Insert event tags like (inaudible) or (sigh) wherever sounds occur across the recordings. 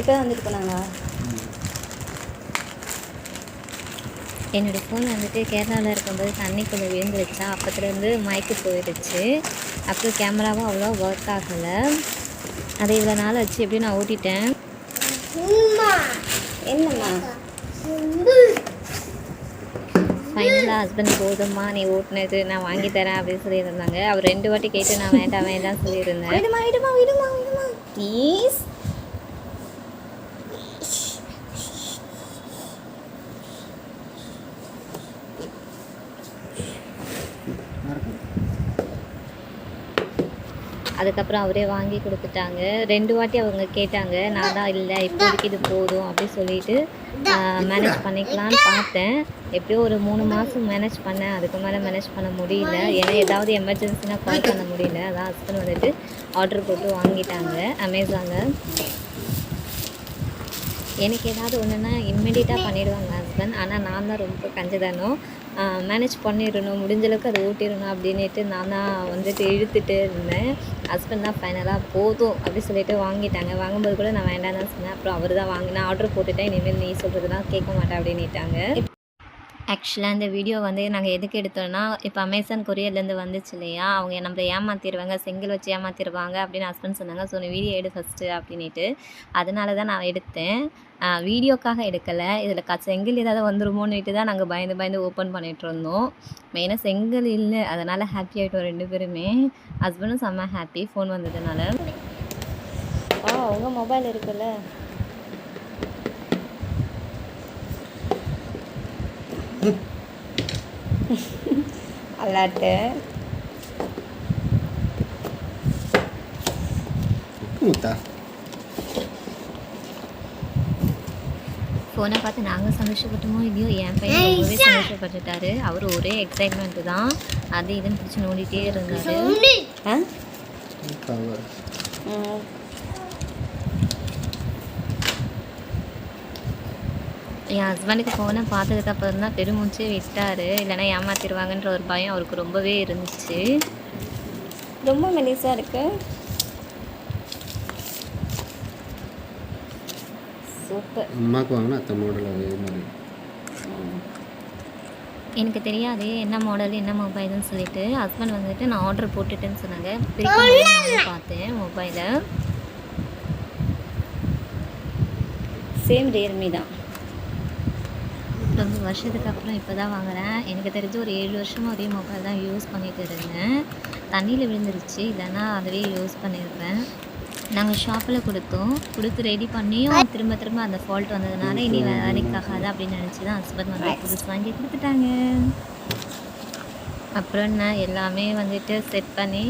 இப்போ வந்துட்டு போனாங்களா? என்னோடய ஃபோன் வந்துட்டு கேரளாவில் இருக்கும்போது தண்ணிக்குள்ளே விழுந்துருச்சா அப்பத்துலேருந்து மைக்கு போயிடுச்சு. அப்புறம் கேமராவும் அவ்வளோ ஒர்க் ஆகலை. அதை இவ்வளோ நாள் வச்சு எப்படியும் நான் ஓட்டிட்டேன்? என்னம்மா? ஃபைனலாக ஹஸ்பண்ட் போதும்மா நீ ஓட்டுனது நான் வாங்கி தரேன் அப்படின்னு சொல்லியிருந்தாங்க. அவர் ரெண்டு வாட்டி கேட்டு நான் வேண்டாம் வேண்டாம் சொல்லியிருந்தேன். ப்ளீஸ் அதுக்கப்புறம் அவரே வாங்கி கொடுத்துட்டாங்க. ரெண்டு வாட்டி அவங்க கேட்டாங்க நான் தான் இல்லை இப்போதைக்கு இது போதும் அப்படி சொல்லிட்டு மேனேஜ் பண்ணிக்கலான்னு பார்த்தேன். எப்படியோ ஒரு மூணு மாதம் மேனேஜ் பண்ணேன். அதுக்கு மேலே மேனேஜ் பண்ண முடியல. ஏன்னா ஏதாவது எமர்ஜென்சினா கால் பண்ண முடியல. அதான் ஹஸ்பண்ட் வந்துட்டு ஆர்டர் போட்டு வாங்கிட்டாங்க அமேசானில் எனக்கு ஏதாவது ஒன்றுன்னா இம்மிடியட்டாக பண்ணிடுவாங்க. ஹஸ்பண்ட் ஆனால் நான் தான் ரொம்ப கஞ்சதானோம் மேனேஜ் பண்ணிடணும் முடிஞ்சளவுக்கு அதை ஓட்டிடணும் அப்படின்னுட்டு நான் தான் வந்துட்டு இழுத்துட்டு இருந்தேன். ஹஸ்பண்ட் தான் ஃபைனலாக போதும் அப்படின்னு சொல்லிட்டு வாங்கிட்டாங்க. வாங்கும்போது கூட நான் வேண்டாம் தான் சொன்னேன். அப்புறம் அவர் தான் வாங்கினேன் ஆர்டர் போட்டுட்டேன். இனிமேல் நீ சொல்கிறது தான் கேட்க மாட்டேன் அப்படின்னுட்டாங்க. ஆக்சுவலாக இந்த வீடியோ வந்து நாங்கள் எதுக்கு எடுத்தோம்னா இப்போ அமேசான் கொரியர்லேருந்து வந்துச்சு இல்லையா? அவங்க நம்மளை ஏமாற்றிடுவாங்க செங்கல் வச்சு ஏமாற்றிடுவாங்க அப்படின்னு ஹஸ்பண்ட் சொன்னாங்க. ஸோ நீ வீடியோ எடு ஃபஸ்ட்டு அப்படின்ட்டு அதனால தான் நான் எடுத்தேன். வீடியோக்காக எடுக்கலை. இதில் க செங்கல் ஏதாவது வந்துருமோன்னுட்டு தான் நாங்கள் பயந்து பயந்து ஓப்பன் பண்ணிகிட்டு இருந்தோம். மெயினாக செங்கல் இல்லை. அதனால் ஹாப்பி ஆகிட்டோம் ரெண்டு பேருமே. ஹஸ்பண்டும் செம்ம ஹாப்பி ஃபோன் வந்ததுனால. ஆ உங்கள் மொபைல் இருக்குல்ல? (laughs) அல்லாட்டு ஃபோனை பார்த்து நாங்கள் சந்தோஷப்பட்டோமோ இல்லையோ என் பையன் ரொம்பவே சந்தோஷப்பட்டுட்டாரு. அவர் ஒரே எக்ஸைட்மெண்ட்டு தான். அது இதுன்னு பிடிச்சி நோண்டிகிட்டே இருந்தார். ஆ? என் ஹஸ்பண்டுக்கு ஃபோனை பார்த்ததுக்கப்புறம் தான் பெருமூச்சே விட்டார். இல்லைன்னா ஏமாத்திடுவாங்கன்ற ஒரு பயம் அவருக்கு ரொம்பவே இருந்துச்சு. ரொம்ப மெலிசாக இருக்கு. சூப்பர். அம்மாவுக்கு வாங்கினா அத்தை மாடல் அதே மாதிரி. எனக்கு தெரியாது என்ன மாடல் என்ன மொபைல்னு சொல்லிட்டு. ஹஸ்பண்ட் வந்துட்டு நான் ஆர்டர் போட்டுட்டேன்னு சொன்னாங்க. பார்த்தேன் மொபைலை சேம் ரியல்மி தான். ரொம்ப வருஷத்துக்கு அப்புறம் இப்போ தான் வாங்குறேன். எனக்கு தெரிஞ்சு ஒரு ஏழு வருஷமாக ஒரே மொபைல் தான் யூஸ் பண்ணிட்டு இருந்தேன். தண்ணியில் விழுந்துருச்சு. இல்லைன்னா அதுவே யூஸ் பண்ணியிருப்பேன் நாங்கள் ஷாப்பில் கொடுத்தோம். கொடுத்து ரெடி பண்ணியும் திரும்ப திரும்ப அந்த ஃபால்ட் வந்ததுனால இனி வேலைக்கு ஆகாது அப்படின்னு நினச்சி தான் ஹஸ்பண்ட் வந்து புதுசு வாங்கி கொடுத்துட்டாங்க. அப்புறம் என்ன? எல்லாமே வந்துட்டு செட் பண்ணி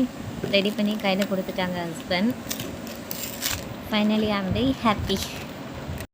ரெடி பண்ணி கையில் கொடுத்துட்டாங்க ஹஸ்பண்ட் ஃபைனலி ஐ ஆம் வெரி ஹாப்பி